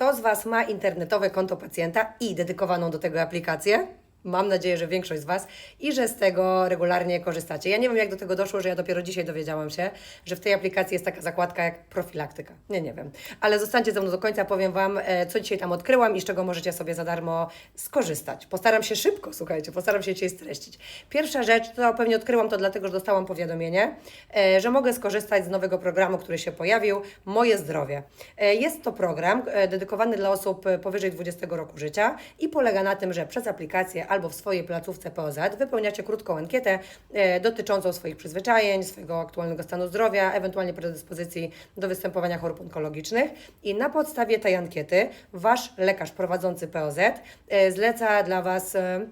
Kto z Was ma internetowe konto pacjenta i dedykowaną do tego aplikację? Mam nadzieję, że większość z Was i że z tego regularnie korzystacie. Ja nie wiem, jak do tego doszło, że ja dopiero dzisiaj dowiedziałam się, że w tej aplikacji jest taka zakładka jak profilaktyka. Nie, nie wiem. Ale zostańcie ze mną do końca, powiem Wam, e, co dzisiaj tam odkryłam i z czego możecie sobie za darmo skorzystać. Postaram się szybko, słuchajcie, postaram się dzisiaj streścić. Pierwsza rzecz, to pewnie odkryłam to dlatego, że dostałam powiadomienie, e, że mogę skorzystać z nowego programu, który się pojawił, Moje Zdrowie. E, Jest to program dedykowany dla osób powyżej 20 roku życia i polega na tym, że przez aplikację albo w swojej placówce POZ wypełniacie krótką ankietę e, dotyczącą swoich przyzwyczajeń, swojego aktualnego stanu zdrowia, ewentualnie predyspozycji do występowania chorób onkologicznych. I na podstawie tej ankiety Wasz lekarz prowadzący POZ e, zleca dla Was e,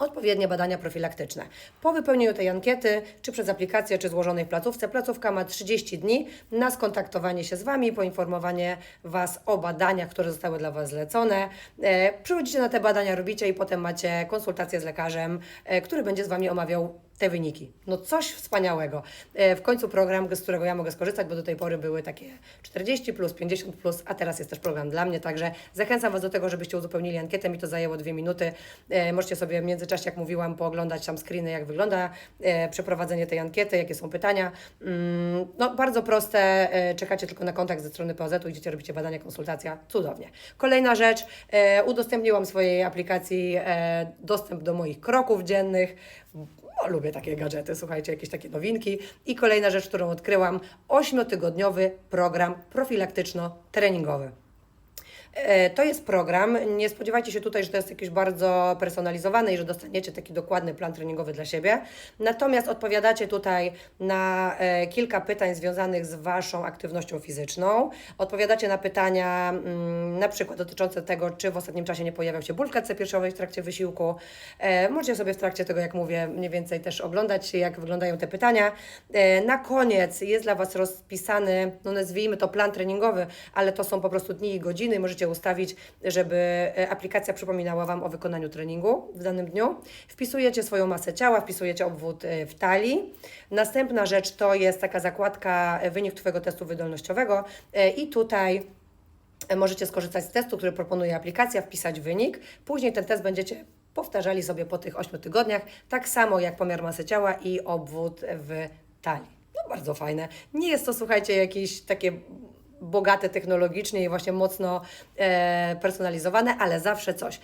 odpowiednie badania profilaktyczne. Po wypełnieniu tej ankiety, czy przez aplikację, czy złożonej w placówce, placówka ma 30 dni na skontaktowanie się z Wami, poinformowanie Was o badaniach, które zostały dla Was zlecone. E, przychodzicie na te badania, robicie i potem macie konsultację z lekarzem, e, który będzie z Wami omawiał te wyniki. No coś wspaniałego. E, w końcu program, z którego ja mogę skorzystać, bo do tej pory były takie 40 plus, 50 plus, a teraz jest też program dla mnie, także zachęcam Was do tego, żebyście uzupełnili ankietę, mi to zajęło dwie minuty. E, możecie sobie w międzyczasie, jak mówiłam, pooglądać tam screeny, jak wygląda e, przeprowadzenie tej ankiety, jakie są pytania. Mm, no bardzo proste, czekacie tylko na kontakt ze strony POZ-u, idziecie, robicie badania, konsultacja, cudownie. Kolejna rzecz, udostępniłam swojej aplikacji dostęp do moich kroków dziennych, no, lubię takie gadżety, słuchajcie, jakieś takie nowinki. I kolejna rzecz, którą odkryłam, ośmiotygodniowy program profilaktyczno-treningowy. E, To jest program. Nie spodziewajcie się tutaj, że to jest jakiś bardzo personalizowany i że dostaniecie taki dokładny plan treningowy dla siebie. Natomiast odpowiadacie tutaj na e, kilka pytań związanych z Waszą aktywnością fizyczną. Odpowiadacie na pytania mm, na przykład dotyczące tego, czy w ostatnim czasie nie pojawiał się ból w klatce piersiowej w trakcie wysiłku. E, Możecie sobie w trakcie tego, jak mówię, mniej więcej też oglądać, jak wyglądają te pytania. Na koniec jest dla Was rozpisany, no nazwijmy to plan treningowy, ale to są po prostu dni i godziny. Możecie ustawić, żeby e, aplikacja przypominała Wam o wykonaniu treningu w danym dniu. Wpisujecie swoją masę ciała, wpisujecie obwód e, w talii. Następna rzecz to jest taka zakładka e, wynik Twojego testu wydolnościowego i tutaj możecie skorzystać z testu, który proponuje aplikacja, wpisać wynik. Później ten test będziecie powtarzali sobie po tych 8 tygodniach, tak samo jak pomiar masy ciała i obwód w talii. No bardzo fajne. Nie jest to, słuchajcie, jakieś takie bogate technologicznie i właśnie mocno e, personalizowane, ale zawsze coś.